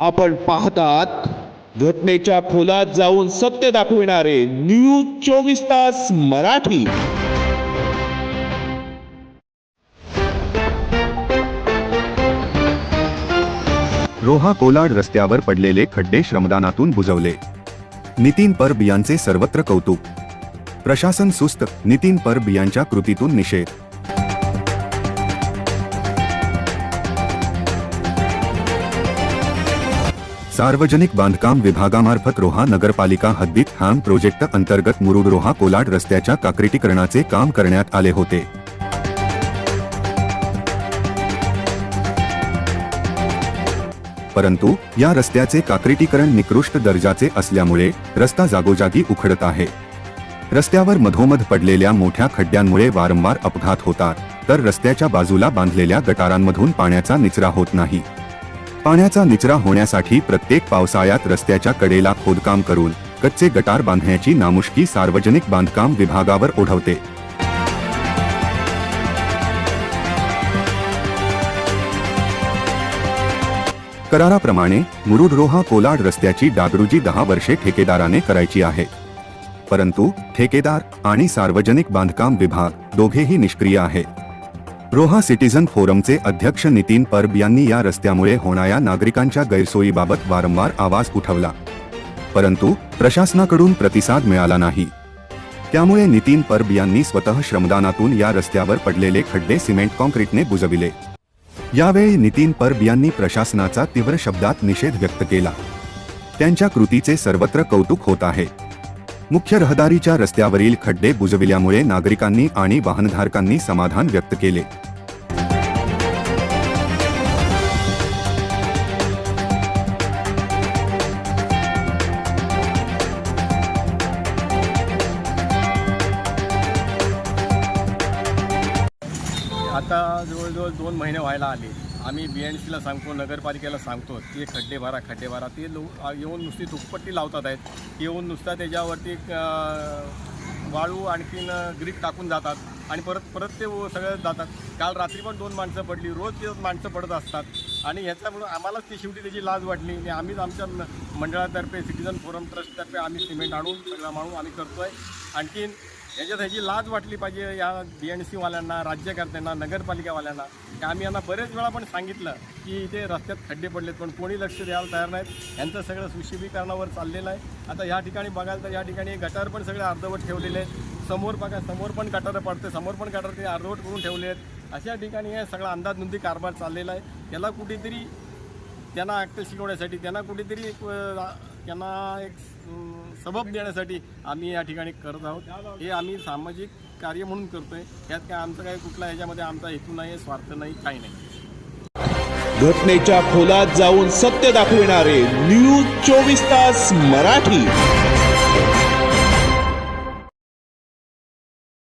आपण पाहतात घटनेच्या खोलात जाऊन सत्य दाखविणारे न्यूज चोवीस तास मराठी. रोहा कोलाड रस्त्यावर पडलेले खड्डे श्रमदानातून बुजवले. नितीन परब यांचे सर्वत्र कौतुक. प्रशासन सुस्त नितीन परब यांच्या कृतीतून निषेध. सार्वजनिक बांधकाम विभागामार्फत रोहा नगरपालिका हद्दीत हॅम प्रोजेक्ट अंतर्गत मुरुड रोहा कोलाड रस्त्याच्या काक्रिटीकरणाचे काम करण्यात आले होते. परंतु या रस्त्याचे काक्रिटीकरण निकृष्ट दर्जाचे असल्यामुळे रस्ता जागोजागी उखडत आहे. रस्त्यावर मधोमध पडलेल्या मोठ्या खड्ड्यांमुळे वारंवार अपघात होतात तर रस्त्याच्या बाजूला बांधलेल्या गटारांमधून पाण्याचा निचरा होत नाही. पाण्याचा निचरा होण्यासाठी प्रत्येक पावसाळ्यात रस्त्याच्या कडेला खोदकाम करून कच्चे गटार बांधण्याची नामुष्की सार्वजनिक बांधकाम विभागावर ओढवते. कराराप्रमाणे मुरुडरोहा कोलाड रस्त्याची डागडुजी दहा वर्षे ठेकेदाराने करायची आहे. परंतु ठेकेदार आणि सार्वजनिक बांधकाम विभाग दोघेही निष्क्रिय आहेत रोहा सिटीझन फोरमचे अध्यक्ष नितीन परब यांनी या रस्त्यामुळे होणाऱ्या नागरिकांच्या गैरसोयीबाबत वारंवार आवाज उठवला. परंतु प्रशासनाकडून प्रतिसाद मिळाला नाही. त्यामुळे नितीन परब यांनी स्वतः श्रमदानातून या रस्त्यावर पडलेले खड्डे सिमेंट कॉन्क्रीटने बुजविले. यावेळी नितीन परब यांनी प्रशासनाचा तीव्र शब्दात निषेध व्यक्त केला. त्यांच्या कृतीचे सर्वत्र कौतुक होत आहे. मुख्य रहदारीच्या रस्त्यावरील खड्डे बुजविल्यामुळे नागरिकांनी आणि वाहनधारकांनी समाधान व्यक्त केले. आता जवळजवळ दोन महिने व्हायला आले. आम्ही बी एन सीला सांगतो नगरपालिकेला सांगतो ते खड्डे भरा खड्डे भरा. ते लो येऊन नुसती दुप्पट्टी लावतात आहेत. येऊन नुसता त्याच्यावरती वाळू आणखीन ग्रीक टाकून जातात आणि परत परत ते सगळं जातात. काल रात्री पण दोन माणसं पडली रोज ते माणसं पडत असतात. आणि ह्याच्यामुळं आम्हालाच ती शेवटी त्याची लाज वाटली. आणि आम्हीच आमच्या मंडळातर्फे सिटीजन फोरम ट्रस्टतर्फे आम्ही सिमेंट आणून सगळं माणून आम्ही करतो आहे आणखीन याच्यात ह्याची लाज वाटली पाहिजे या बी एन सीवाल्यांना राज्यकर्त्यांना नगरपालिकावाल्यांना. की आम्ही यांना बरेच वेळा पण सांगितलं की इथे रस्त्यात खड्डे पडलेत पण कोणी लक्ष द्यायला तयार नाहीत. यांचं सगळं सुशिबीकरणावर चाललेलं आहे. आता या ठिकाणी बघाल तर या ठिकाणी गटार पण सगळे अर्धवट ठेवलेले आहेत. समोर बघा समोर पण गटारं पडते समोर पण गटार ते अर्धवट करून ठेवले आहेत. अशा ठिकाणी हे सगळा अंदाजनुंदी कारभार चाललेला आहे. त्याला कुठेतरी त्यांना अक्कल शिकवण्यासाठी त्यांना कुठेतरी त्यांना एक सबब देण्यासाठी आम्ही या ठिकाणी करत आहोत. हे आम्ही सामाजिक कार्य म्हणून करतोय. यात काय आमचं काही कुठला ह्याच्यामध्ये आमचा हेतू नाही स्वार्थ नाही काही नाही. घटनेच्या खोलात जाऊन सत्य दाखविणारे न्यूज चोवीस तास मराठी.